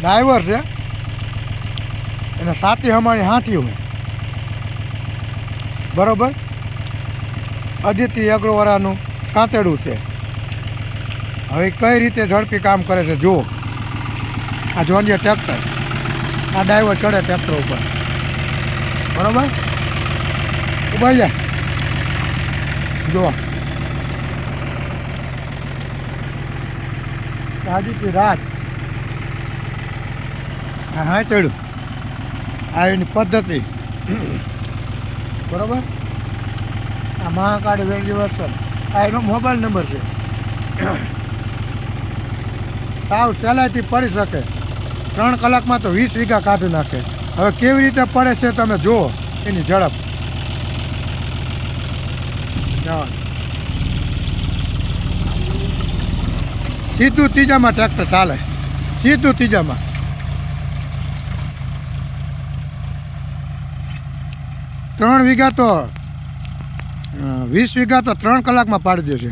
Driver છે. એને સાતી હમાણી હાંઠી હોય. બરાબર? અદિતિ અગ્રવાળાનું સાંતેડું છે. હવે કઈ રીતે ઝડપી કામ કરે છે જુઓ. આ જોનીય ટ્રેક્ટર. આ ડ્રાઈવર ચડે ટ્રેક્ટર ઉપર. બરાબર? ઊભા જા જુઓ. આદિત્ય રાજ. હા ચડ્યું. આ એની પદ્ધતિ. બરાબર? આ મહાકાળી વેલ્યુવર્સન આ એનો મોબાઈલ નંબર છે. સાવ સહેલાઈથી પડી શકે. ત્રણ કલાકમાં તો વીસ વીઘા કાઢી નાખે. હવે કેવી રીતે પડે છે તમે જુઓ. એની ઝડપ. સીધું ત્રીજામાં ટ્રેક્ટર ચાલે. સીધું ત્રીજામાં. ત્રણ વીઘા તો વીસ વીઘા તો ત્રણ કલાકમાં પાડી દેશે